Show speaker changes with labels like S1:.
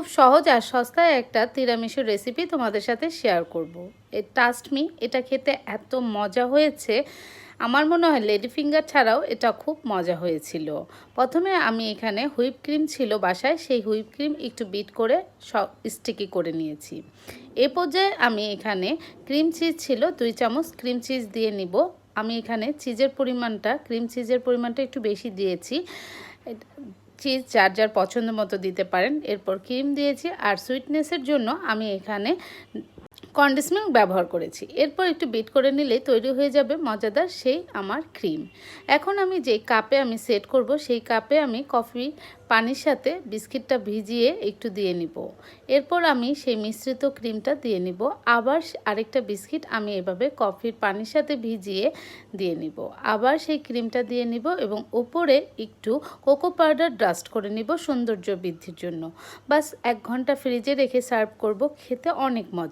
S1: খুব সহজ আর সস্তায় একটা তিরামিসুর রেসিপি তোমাদের সাথে শেয়ার করব। এ টাস্ট মি এটা খেতে এত মজা হয়েছে। আমার মনে হয় লেডি ফিঙ্গার ছাড়াও এটা খুব মজা হয়েছিল। প্রথমে আমি এখানে হুইপ ক্রিম ছিল বাসায়, সেই হুইপ ক্রিম একটু বিট করে স্টিকি করে নিয়েছি। এ পর্যায়ে আমি এখানে ক্রিম চিজ ছিল, দুই চামচ ক্রিম চিজ দিয়ে নিব। আমি এখানে চিজের পরিমাণটা ক্রিম চিজের পরিমাণটা একটু বেশি দিয়েছি। চিজ যার যার পছন্দ মতো দিতে পারেন। এরপর ক্রিম দিয়েছি আর সুইটনেসের জন্য আমি এখানে কন্ডেন্স মিল্ক ব্যবহার করেছি। এরপর একটু বিট করে নিলে তৈরি হয়ে যাবে মজাদার সেই আমার ক্রিম এখন আমি যে কাপে আমি সেট করব, সেই কাপে আমি কফি পানির সাথে বিস্কিটটা ভিজিয়ে একটু দিয়ে নিব। এরপর আমি সেই মিশ্রিত ক্রিমটা দিয়ে নিব। আবার আরেকটা বিস্কিট আমি এভাবে কফির পানির সাথে ভিজিয়ে দিয়ে নিব। আবার সেই ক্রিমটা দিয়ে নিব এবং উপরে একটু কোকো পাউডার ডাস্ট করে নিব সৌন্দর্য বৃদ্ধির জন্য। বাস এক ঘণ্টা ফ্রিজে রেখে সার্ভ করব, খেতে অনেক মজা।